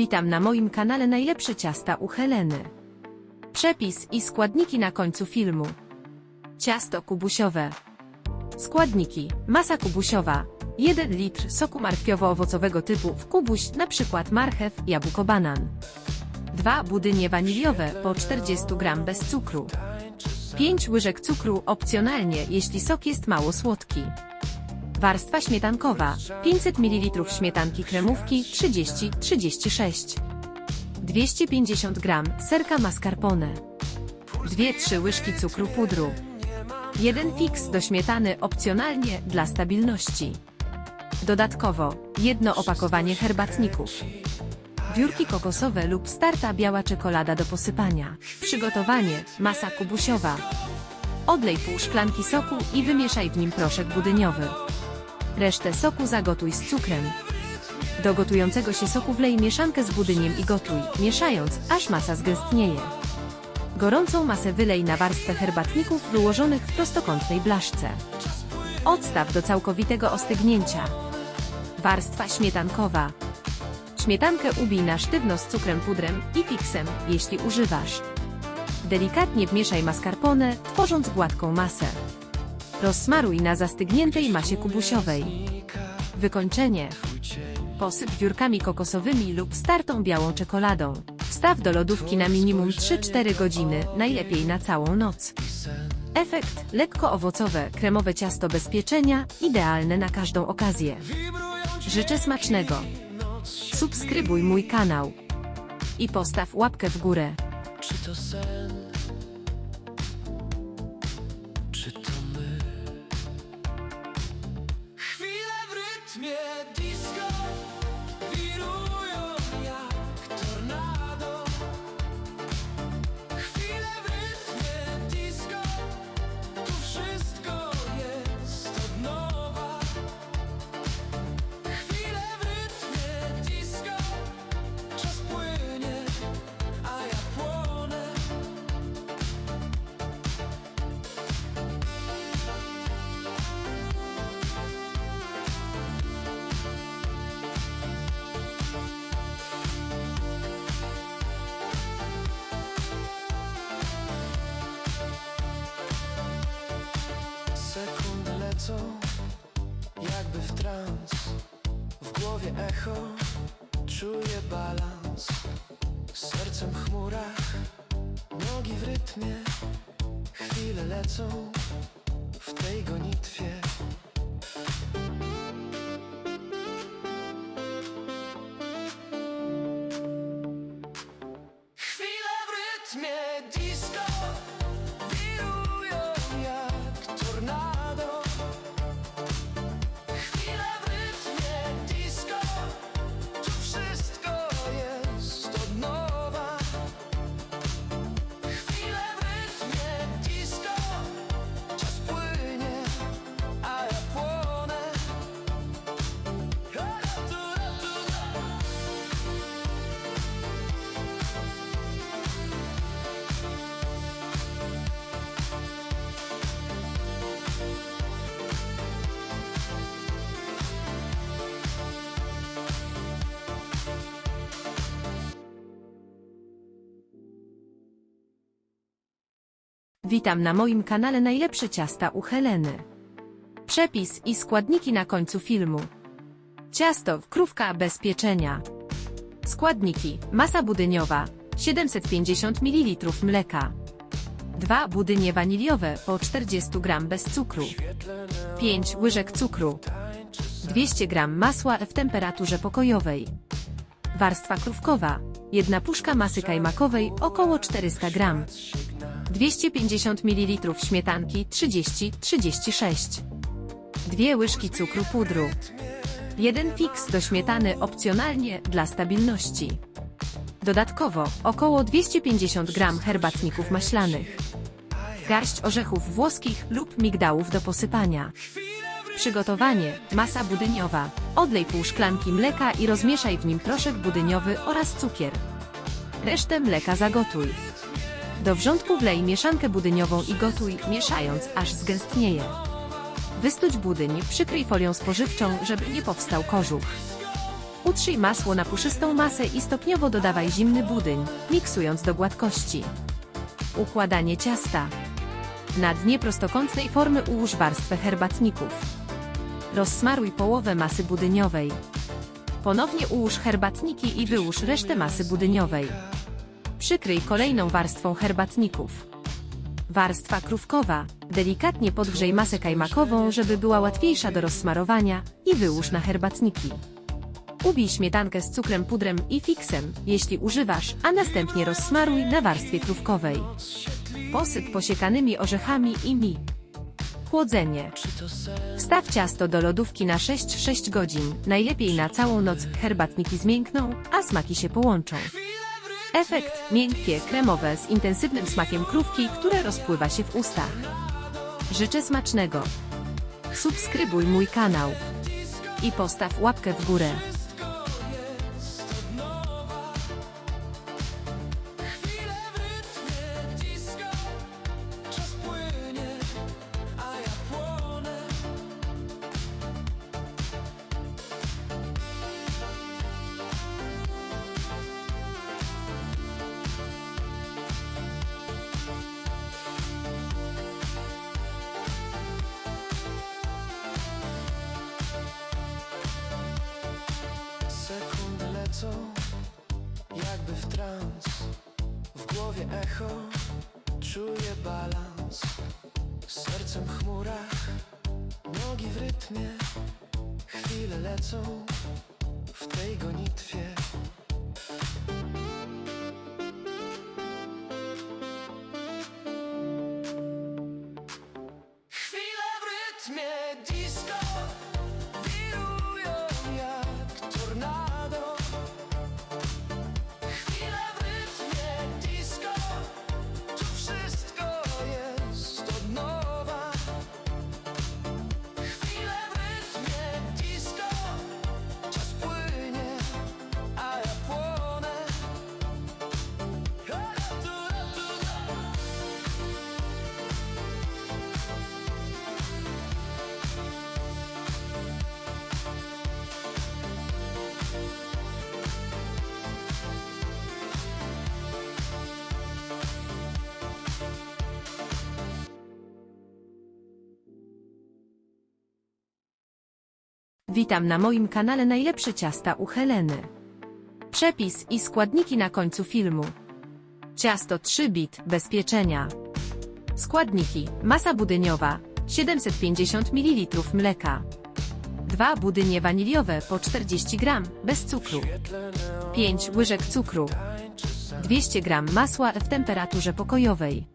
Witam na moim kanale Najlepsze ciasta u Heleny. Przepis i składniki na końcu filmu. Ciasto kubusiowe. Składniki. Masa kubusiowa. 1 litr soku marchwiowo-owocowego typu w kubuś, np. marchew, jabłko, banan. 2 budynie waniliowe po 40 g bez cukru. 5 łyżek cukru opcjonalnie, jeśli sok jest mało słodki. Warstwa śmietankowa 500 ml śmietanki kremówki 30-36 250 g serka mascarpone. 2-3 łyżki cukru pudru. 1 fix do śmietany opcjonalnie dla stabilności. Dodatkowo jedno opakowanie herbatników. Wiórki kokosowe lub starta biała czekolada do posypania. Przygotowanie masa kubusiowa. Odlej pół szklanki soku i wymieszaj w nim proszek budyniowy Resztę soku zagotuj z cukrem. Do gotującego się soku wlej mieszankę z budyniem i gotuj, mieszając, aż masa zgęstnieje. Gorącą masę wylej na warstwę herbatników wyłożonych w prostokątnej blaszce. Odstaw do całkowitego ostygnięcia. Warstwa śmietankowa. Śmietankę ubij na sztywno z cukrem pudrem i fiksem, jeśli używasz. Delikatnie wmieszaj mascarpone, tworząc gładką masę. Rozsmaruj na zastygniętej masie kubusiowej. Wykończenie. Posyp wiórkami kokosowymi lub startą białą czekoladą. Wstaw do lodówki na minimum 3-4 godziny, najlepiej na całą noc. Efekt lekko owocowe, kremowe ciasto bez pieczenia, idealne na każdą okazję. Życzę smacznego. Subskrybuj mój kanał i postaw łapkę w górę. Czy to sen? Rytmie Lecą, jakby w trans W głowie echo, czuję balans. Sercem w chmurach, nogi w rytmie Chwile lecą Witam na moim kanale Najlepsze ciasta u Heleny. Przepis i składniki na końcu filmu. Ciasto krówka bez pieczenia. Składniki: masa budyniowa 750 ml mleka. 2 budynie waniliowe po 40 g bez cukru. 5 łyżek cukru. 200 g masła w temperaturze pokojowej. Warstwa krówkowa. Jedna puszka masy kajmakowej około 400 g. 250 ml śmietanki 30-36 2 łyżki cukru pudru. 1 fix do śmietany opcjonalnie dla stabilności. Dodatkowo około 250 g herbatników maślanych. Garść orzechów włoskich lub migdałów do posypania. Przygotowanie masa budyniowa. Odlej pół szklanki mleka i rozmieszaj w nim proszek budyniowy oraz cukier. Resztę mleka zagotuj do wrzątku wlej mieszankę budyniową i gotuj, mieszając, aż zgęstnieje. Wystuć budyń, przykryj folią spożywczą, żeby nie powstał kożuch. Utrzyj masło na puszystą masę i stopniowo dodawaj zimny budyń, miksując do gładkości. Układanie ciasta. Na dnie prostokątnej formy ułóż warstwę herbatników. Rozsmaruj połowę masy budyniowej. Ponownie ułóż herbatniki i wyłóż resztę masy budyniowej. Przykryj kolejną warstwą herbatników. Warstwa krówkowa. Delikatnie podgrzej masę kajmakową, żeby była łatwiejsza do rozsmarowania i wyłóż na herbatniki. Ubij śmietankę z cukrem, pudrem i fiksem, jeśli używasz, a następnie rozsmaruj na warstwie krówkowej. Posyp posiekanymi orzechami i mi. Chłodzenie. Wstaw ciasto do lodówki na 6-6 godzin, najlepiej na całą noc, herbatniki zmiękną, a smaki się połączą. Efekt miękkie, kremowe z intensywnym smakiem krówki, które rozpływa się w ustach. Życzę smacznego. Subskrybuj mój kanał i postaw łapkę w górę. Jakby w trans W głowie echo, czuję balans. Sercem w chmurach, nogi w rytmie Chwile lecą w tej gonitwie Witam na moim kanale Najlepsze ciasta u Heleny. Przepis i składniki na końcu filmu. Ciasto 3 bit bez pieczenia. Składniki: masa budyniowa 750 ml mleka. 2 budynie waniliowe po 40 g bez cukru. 5 łyżek cukru. 200 g masła w temperaturze pokojowej.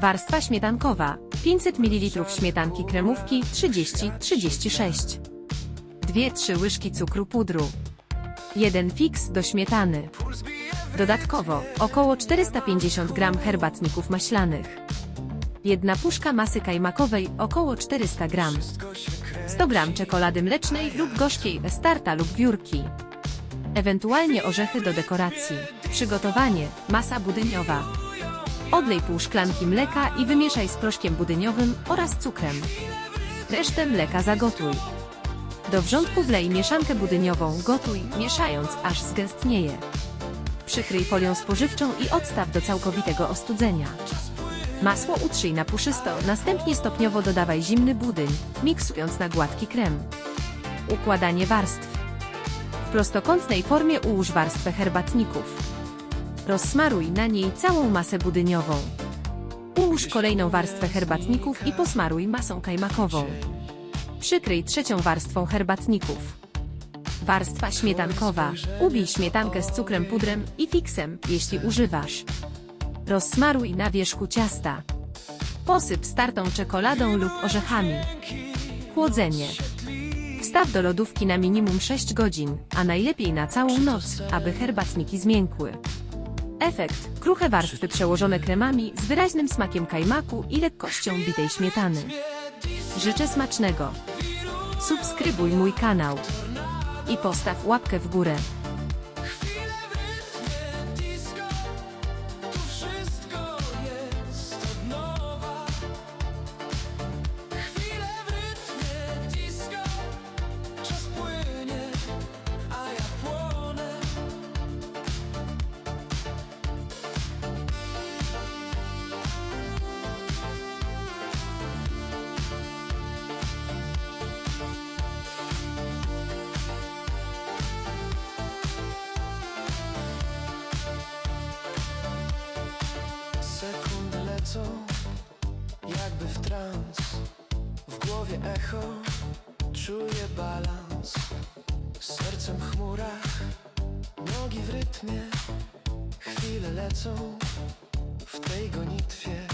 Warstwa śmietankowa 500 ml śmietanki kremówki 30-36. 2-3 łyżki cukru pudru. 1 fiks do śmietany. Dodatkowo około 450 g herbatników maślanych. Jedna puszka masy kajmakowej około 400 g. 100 g czekolady mlecznej lub gorzkiej starta lub wiórki. Ewentualnie orzechy do dekoracji. Przygotowanie. Masa budyniowa. Odlej pół szklanki mleka i wymieszaj z proszkiem budyniowym oraz cukrem. Resztę mleka zagotuj. Do wrzątku wlej mieszankę budyniową, gotuj, mieszając, aż zgęstnieje. Przykryj folią spożywczą i odstaw do całkowitego ostudzenia. Masło utrzyj na puszysto, następnie stopniowo dodawaj zimny budyń, miksując na gładki krem. Układanie warstw. W prostokątnej formie ułóż warstwę herbatników. Rozsmaruj na niej całą masę budyniową. Ułóż kolejną warstwę herbatników i posmaruj masą kajmakową. Przykryj trzecią warstwą herbatników. Warstwa śmietankowa. Ubij śmietankę z cukrem, pudrem i fiksem, jeśli używasz. Rozsmaruj na wierzchu ciasta. Posyp startą czekoladą lub orzechami. Chłodzenie. Wstaw do lodówki na minimum 6 godzin, a najlepiej na całą noc, aby herbatniki zmiękły. Efekt: kruche warstwy przełożone kremami z wyraźnym smakiem kajmaku i lekkością bitej śmietany. Życzę smacznego. Subskrybuj mój kanał i postaw łapkę w górę. Jakby w trans W głowie echo Czuję balans. Sercem w chmurach Nogi w rytmie Chwile lecą W tej gonitwie